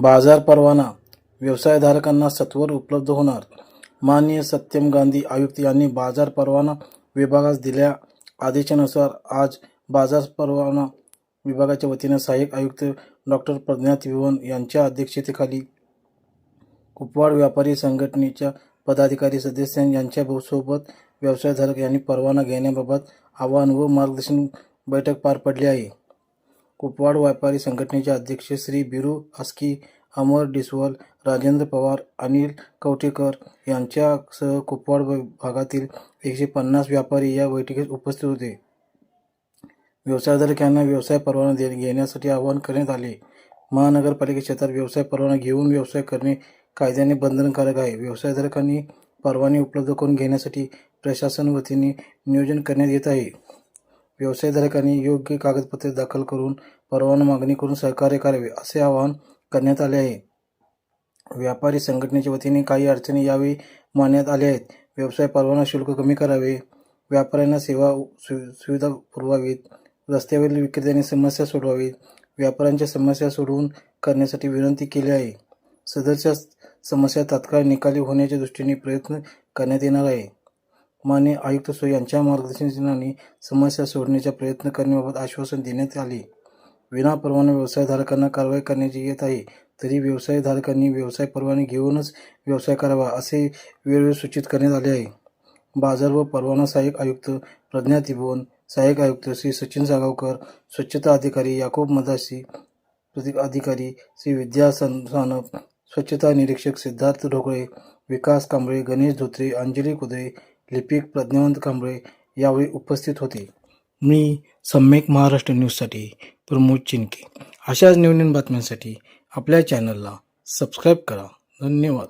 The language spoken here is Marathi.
बाजार परवाना व्यवसायधारकांना सत्वर उपलब्ध होणार. माननीय सत्यम गांधी आयुक्त यांनी बाजार परवाना विभागास दिल्या आदेशानुसार आज बाजार परवाना विभागाच्या वतीने सहाय्यक आयुक्त डॉक्टर प्रज्ञा त्रिभुवन यांच्या अध्यक्षतेखाली कुपवाड व्यापारी संघटनेच्या पदाधिकारी सदस्य यांच्यासोबत व्यवसायधारक यांनी परवाना घेण्याबाबत आवाहन व मार्गदर्शन बैठक पार पडली आहे. कुपवाड व्यापारी संघटनेचे अध्यक्ष श्री बिरू आस्की अमर डिसवल राजेंद्र पवार अनिल कवठेकर यांच्यासह कुपवाड भागातील एकशे पन्नास व्यापारी या बैठकीस उपस्थित होते. व्यवसायधारक यांना व्यवसाय परवाना दे घेण्यासाठी आवाहन करण्यात आले. महानगरपालिका क्षेत्रात व्यवसाय परवाना घेऊन व्यवसाय करणे कायद्याने बंधनकारक आहे. व्यवसायधारकांनी परवाने उपलब्ध करून घेण्यासाठी प्रशासन वतीने नियोजन करण्यात येत आहे. व्यवसायधारकांनी योग्य कागदपत्रे दाखल करून परवाना मागणी करून सहकार्य करावे असे आवाहन करण्यात आले आहे. व्यापारी संघटनेच्या वतीने काही अडचणी यावेळी मानण्यात आल्या आहेत. व्यवसाय परवाना शुल्क कमी करावे व्यापाऱ्यांना सेवा सु सुविधा पुरवावीत रस्त्यावरील विक्रेत्यांनी समस्या सोडवावीत व्यापाऱ्यांच्या समस्या सोडवून करण्यासाठी विनंती केली आहे. सदरच्या समस्या तात्काळ निकाली होण्याच्या दृष्टीने प्रयत्न करण्यात येणार आहे. माने आयुक्त सो यांच्या मार्गदर्शनाने समस्या सोडण्याचा प्रयत्न करण्याबाबत आश्वासन देण्यात आले. विनापरवाना व्यवसायधारकांना कारवाई करण्याची येत आहे तरी व्यवसायधारकांनी व्यवसाय परवाने घेऊनच व्यवसाय करावा असे वेळोवेळी सूचित करण्यात आले आहे. बाजार व परवाना सहाय्यक आयुक्त प्रज्ञा त्रिभुवन सहाय्यक आयुक्त श्री सचिन सागावकर स्वच्छता अधिकारी याकूब मदासी प्रति अधिकारी श्री विद्या सन सानप स्वच्छता निरीक्षक सिद्धार्थ ढोकळे विकास कांबळे गणेश धोत्रे अंजली कुदळे लिपिक प्रज्ञावंत कांबळे यावेळी उपस्थित होते. मी सम्यक महाराष्ट्र न्यूजसाठी प्रमोद चिनके. अशाच नवनवीन बातम्यांसाठी आपल्या चॅनलला सबस्क्राईब करा. धन्यवाद.